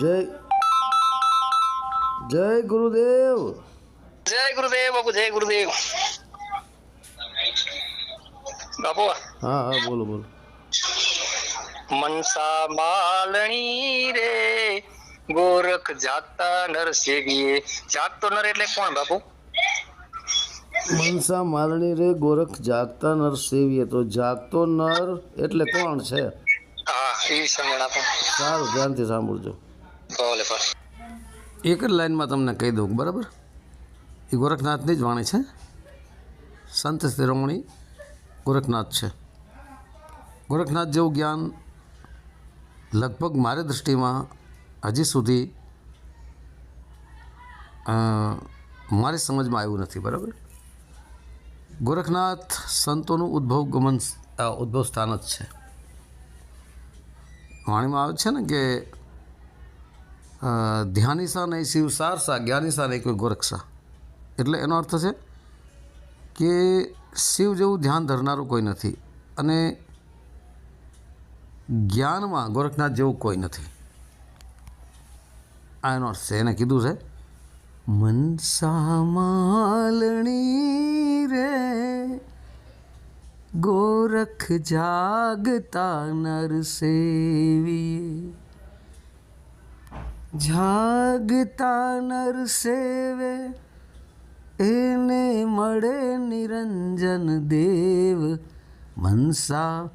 જય જય ગુરુદેવ. જય ગુરુદેવ બાપુ જય ગુરુદેવ. બાપુ. હા હા બોલો બોલો. મનસા માલણી રે ગોરખ જાતા નર સેવીએ જાગતો નર એટલે કોણ બાપુ? મનસા માલણી રે ગોરખ જાગતા નર સેવીએ તો જાગતો નર એટલે કોણ છે? હા એ સાંભળ આપો સારું ધ્યાનથી સાંભળજો. ભલે એક જ લાઈનમાં તમને કહી દઉં, બરાબર? એ ગોરખનાથની જ વાણી છે. સંત શિરોમણી ગોરખનાથ છે. ગોરખનાથ જેવું જ્ઞાન લગભગ મારી દૃષ્ટિમાં હજી સુધી મારી સમજમાં આવ્યું નથી, બરાબર? ગોરખનાથ સંતોનું ઉદ્ભવ ગમન ઉદ્ભવ સ્થાન જ છે. વાણીમાં આવે છે ને કે ધ્યાનીસા નહીં શિવ સારસા, જ્ઞાનીસા નહીં કોઈ ગોરક્ષા એટલે એનો અર્થ છે કે શિવ જેવું ધ્યાન ધરનારું કોઈ નથી અને જ્ઞાનમાં ગોરખનાથ જેવું કોઈ નથી. આ એનો અર્થ છે. એને કીધું છે, મનસા માલણી રે, ગોરખ જાગતા નર સેવીએ જાગતા નર સેવે, એને મળે નિરંજન દેવ. મનસા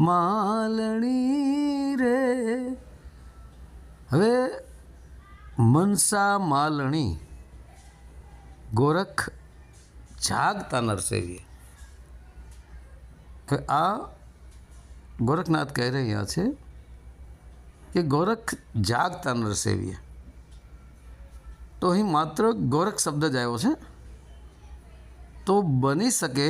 માલણી રે. હવે મનસા માલણી, ગોરખ જાગતા નરસેવીએ આ ગોરખનાથ કહી રહ્યા છે કે ગોરખ જાગતા નરસેવીએ. તો અહીં માત્ર ગોરખ શબ્દ જ આવ્યો છે. તો બની શકે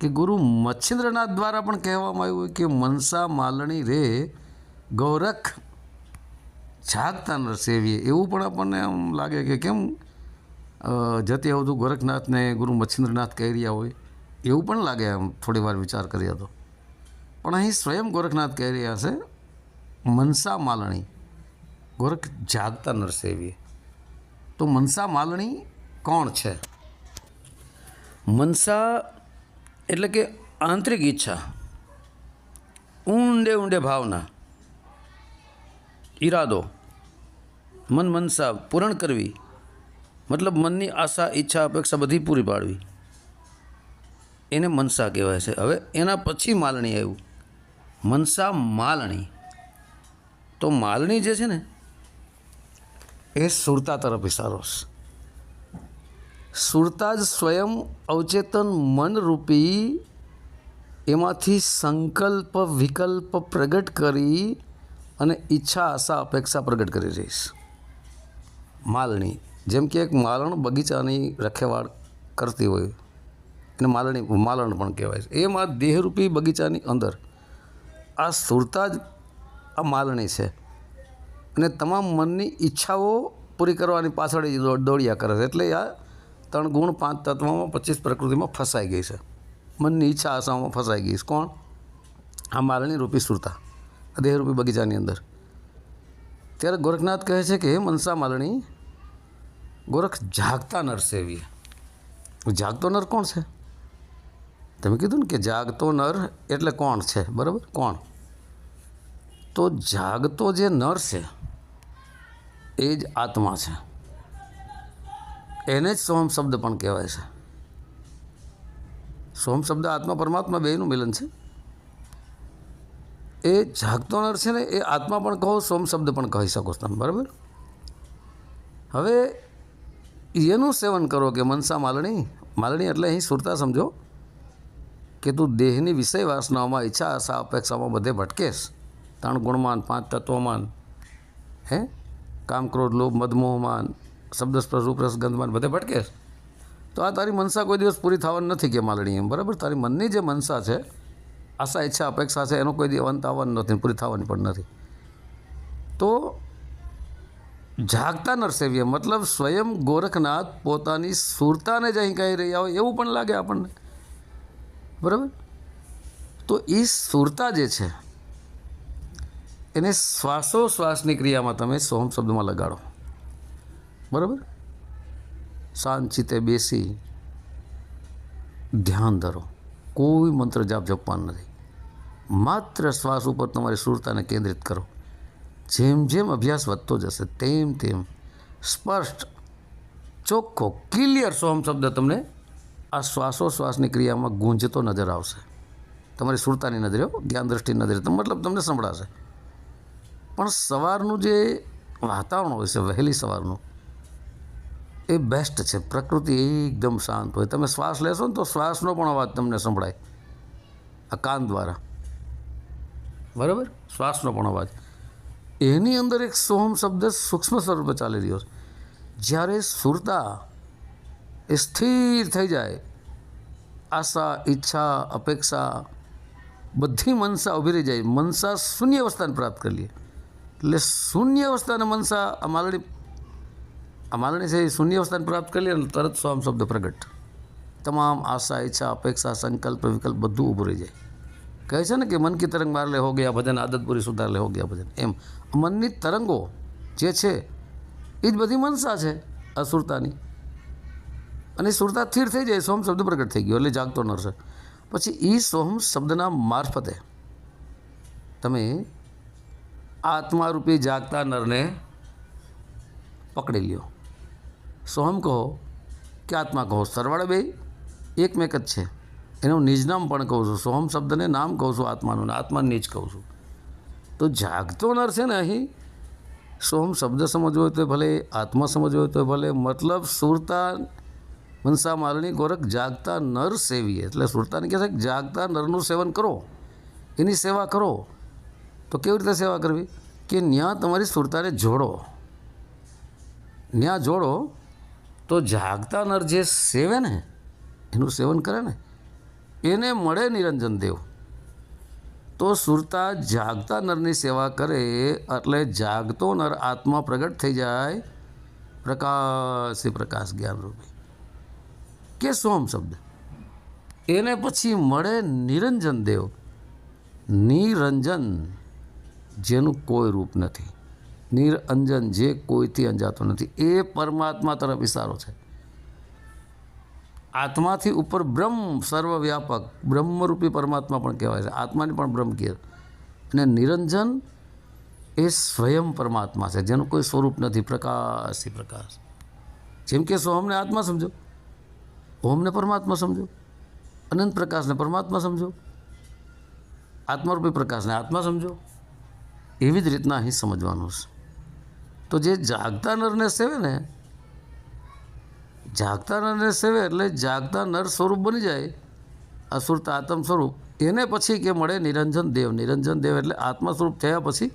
કે ગુરુ મચ્છિન્દ્રનાથ દ્વારા પણ કહેવામાં આવ્યું કે મનસા માલણી રે ગોરખ જાગતા નરસેવીએ. એવું પણ આપણને આમ લાગે કે કેમ જતી આવતું ગોરખનાથને ગુરુ મચ્છિન્દ્રનાથ કહી રહ્યા હોય. એવું પણ લાગે આમ થોડી વાર વિચાર કરીએ તો. પણ અહીં સ્વયં ગોરખનાથ કહી રહ્યા છે મનસા માલણી, ગોરખ જાગતા નરસેવીએ. તો મનસા માલણી કોણ છે? મનસા એટલે કે આંતરિક ઈચ્છા, ઊંડે ઊંડે ભાવના, ઈરાદો. મન મનસા પૂરણ કરવી, મતલબ મનની આશા, ઈચ્છા, અપેક્ષા બધી પૂરી પાડવી. એને મનસા કહેવાય છે. હવે એના પછી માલણી આવ્યું. મનસા માલણી. તો માલણી જે છે ને, એ સુરતા તરફ ઇશારો છે. સુરતા જ સ્વયં અવચેતન મનરૂપી એમાંથી સંકલ્પ વિકલ્પ પ્રગટ કરી અને ઈચ્છા, આશા, અપેક્ષા પ્રગટ કરી રહીશ માલણી જેમ કે એક માલણ બગીચાની રખેવાળ કરતી હોય, એને માલણી, માલણ પણ કહેવાય છે. એમાં દેહરૂપી બગીચાની અંદર આ સુરતા જ આ માલણી છે. અને તમામ મનની ઈચ્છાઓ પૂરી કરવાની પાછળ દોડ્યા કરે છે. એટલે આ ત્રણ ગુણ પાંચ તત્વોમાં પચીસ પ્રકૃતિમાં ફસાઈ ગઈ છે. મનની ઈચ્છા આશાઓમાં ફસાઈ ગઈ છે. કોણ? આ માલણી રૂપી સુરતા દેહરૂપી બગીચાની અંદર. ત્યારે ગોરખનાથ કહે છે કે, હે મનસા માલણી, ગોરખ જાગતા નર સેવી જાગતો નર કોણ છે? તમે કીધું ને કે જાગતો નર એટલે કોણ છે? બરાબર? કોણ? તો જાગતો જે નર છે, એ જ આત્મા છે. એને જ સોમ શબ્દ પણ કહેવાય છે. સોમ શબ્દ આત્મા પરમાત્મા બેનું મિલન છે. એ જાગતો નર છે ને, એ આત્મા પણ કહો, સોમ શબ્દ પણ કહી શકો તમે, બરાબર? હવે એનું સેવન કરો કે મનસા માલણી માલણી એટલે અહીં સુરતા સમજો કે તું દેહની વિષય વાસનાઓમાં ઈચ્છા, આશા, અપેક્ષામાં બધે ભટકેશ. ત્રણ ગુણમાન, પાંચ તત્વમાન, હે? કામ, ક્રોધ, લોભ મદમોહમાન શબ્દસ્પર્શ રૂપરસ ગંધમાન, બધે ભટકે તો આ તારી મનસા કોઈ દિવસ પૂરી થવાની નથી કે માલણી એમ, બરાબર? તારી મનની જે મનસા છે, આશા, ઈચ્છા, અપેક્ષા છે, એનો કોઈ દિવસ અંત આવવાનો નથી, પૂરી થવાની પણ નથી. તો જાગતા નરસેવીએ મતલબ સ્વયં ગોરખનાથ પોતાની સુરતાને જ અહીં કહી રહ્યા હોય એવું પણ લાગે આપણને. બરાબર? તો એ સુરતા જે છે એને શ્વાસોશ્વાસની ક્રિયામાં તમે સોહમ શબ્દમાં લગાડો. બરાબર? શાંત ચિત્તે બેસી ધ્યાન ધરો. કોઈ મંત્ર જાપ જપવાનું નથી. માત્ર શ્વાસ ઉપર તમારી સુરતાને કેન્દ્રિત કરો. જેમ જેમ અભ્યાસ વધતો જશે તેમ તેમ સ્પષ્ટ, ચોખ્ખો, ક્લિયર સોમ શબ્દ તમને આ શ્વાસોશ્વાસની ક્રિયામાં ગુંજતો નજર આવશે. તમારી સુરતાની નજરે જ્ઞાન દ્રષ્ટિ નજરે મતલબ તમને સંભળાશે. પણ સવારનું જે વાતાવરણ હોય છે, વહેલી સવારનું, એ બેસ્ટ છે. પ્રકૃતિ એકદમ શાંત હોય. તમે શ્વાસ લેશો ને તો શ્વાસનો પણ અવાજ તમને સંભળાય. આ કાન દ્વારા. બરાબર? શ્વાસનો પણ અવાજ. એની અંદર એક સોહમ શબ્દ સૂક્ષ્મ સ્વરૂપે ચાલી રહ્યો છે. જ્યારે સુરતા એ સ્થિર થઈ જાય, આશા, ઈચ્છા, અપેક્ષા, બધી મનસા ઊભી રહી જાય. મનસા શૂન્ય અવસ્થાને પ્રાપ્ત કરી લે. એટલે શૂન્ય અવસ્થાને મનસા આ માલણી આ માલણી છે એ શૂન્ય અવસ્થાને પ્રાપ્ત કરી લે તરત સ્વામ શબ્દ પ્રગટ. તમામ આશા, ઈચ્છા, અપેક્ષા, સંકલ્પ, વિકલ્પ બધું ઊભું રહી જાય. કહે છે ને કે મન કી તરંગ માર લે હો ગયા ભજન, આદત પૂરી સુધાર લે હો ગયા ભજન. એમ. મનની તરંગો જે છે, એ જ બધી મનસા છે અસુરતાની. અને સુરતા સ્થિર થઈ જાય સોમ શબ્દ પ્રગટ થઈ ગયો એટલે જાગતો નરશે પછી એ સોમ શબ્દના મારફતે તમે આત્મારૂપી જાગતા નરને પકડી લ્યો. સોહમ કહો કે આત્મા કહો, સરવાળે બે એકમેક જ છે. એનું નિજનામ પણ કહું છું. સોહમ શબ્દને નામ કહું છું, આત્માનું આત્મા નિજ કહું છું. તો જાગતો નર છે ને અહીં? સોહમ શબ્દ સમજવો હોય તો ભલે, આત્મા સમજવો હોય તો ભલે. મતલબ સુરતા મનસા માલણી ગોરખ જાગતા નર સેવીએ એટલે સુરતાને કહે છે કે જાગતા નરનું સેવન કરો. એની સેવા કરો. તો કેવી રીતે સેવા કરવી? કે ત્યાં તમારી સુરતાને જોડો. ત્યાં જોડો તો જાગતા નર જે સેવે ને, એનું સેવન કરે ને, એને મળે નિરંજન દેવ. તો સુરતા જાગતા નરની સેવા કરે એટલે જાગતો નર આત્મા પ્રગટ થઈ જાય પ્રકાશ પ્રકાશ જ્ઞાન રૂપી કે સોમ શબ્દ? એને પછી મળે નિરંજન દેવ. નિરંજન. જેનું કોઈ રૂપ નથી. નિરંજન જે કોઈથી અંજાતો નથી, એ પરમાત્મા તરફ ઇશારો છે. આત્માથી ઉપર બ્રહ્મ સર્વવ્યાપક, બ્રહ્મરૂપી પરમાત્મા પણ કહેવાય છે. આત્માને પણ બ્રહ્મ કહે અને નિરંજન એ સ્વયં પરમાત્મા છે, જેનું કોઈ સ્વરૂપ નથી. પ્રકાશથી પ્રકાશ. જેમ કે સોહમને આત્મા સમજો. ઓમને પરમાત્મા સમજો. અનંત પ્રકાશને પરમાત્મા સમજો. આત્મારૂપી પ્રકાશને આત્મા સમજો. એવી જ રીતના અહીં સમજવાનું છે. તો જે જાગતા નરને સેવે ને, જાગતા નરને સેવે એટલે જાગતા નર સ્વરૂપ બની જાય, અસુરતા આત્મ સ્વરૂપ. એને પછી કે મળે નિરંજન દેવ. નિરંજન દેવ એટલે આત્મા સ્વરૂપ થયા પછી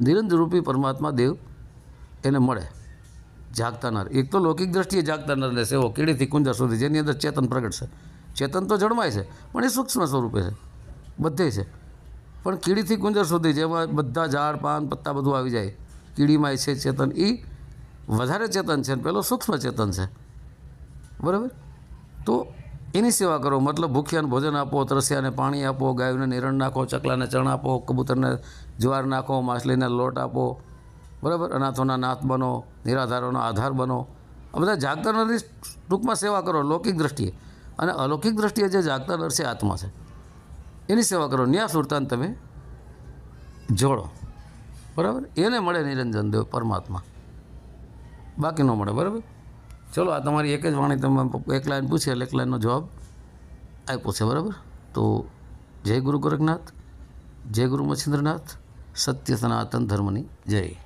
નિરંજરૂપી પરમાત્મા દેવ એને મળે. જાગતા નર. એક તો લૌકિક દ્રષ્ટિએ જાગતા નરને સેવો કીડીથી કુંજર સુધી, જેની અંદર ચેતન પ્રગટ છે. ચેતન તો જળમાય છે, પણ એ સૂક્ષ્મ સ્વરૂપે છે. બધે છે. પણ કીડીથી ગુંજર સુધી જેમાં બધા ઝાડ, પાન, પત્તા બધું આવી જાય. કીડીમાં છે ચેતન. એ વધારે ચેતન છે પેલો સૂક્ષ્મ ચેતન છે. બરાબર? તો એની સેવા કરો. મતલબ ભૂખ્યાને ભોજન આપો, તરસ્યાને પાણી આપો, ગાયોને નિરણ નાખો, ચકલાને ચણ આપો, કબૂતરને જુવાર નાખો, માછલીને લોટ આપો. બરાબર? અનાથોના નાથ બનો, નિરાધારોનો આધાર બનો. આ બધા જાગતા નરની ટૂંકમાં સેવા કરો, લૌકિક દ્રષ્ટિએ. અને અલૌકિક દ્રષ્ટિએ જે જાગતા નર છે, આત્મા છે. એની સેવા કરો, ન્યા સુરતાન તમે જોડો. બરાબર? એને મળે નિરંજન દેવ, પરમાત્મા. બાકી ન મળે, બરાબર? ચલો, આ તમારી એક જ વાણી તમે એક લાઈન પૂછી, એટલે એક લાઈનનો જવાબ આપ્યો છે બરાબર? તો જય ગુરુ ગોરખનાથ, જય ગુરુ મચ્છિન્દ્રનાથ, સત્ય સનાતન ધર્મની જય.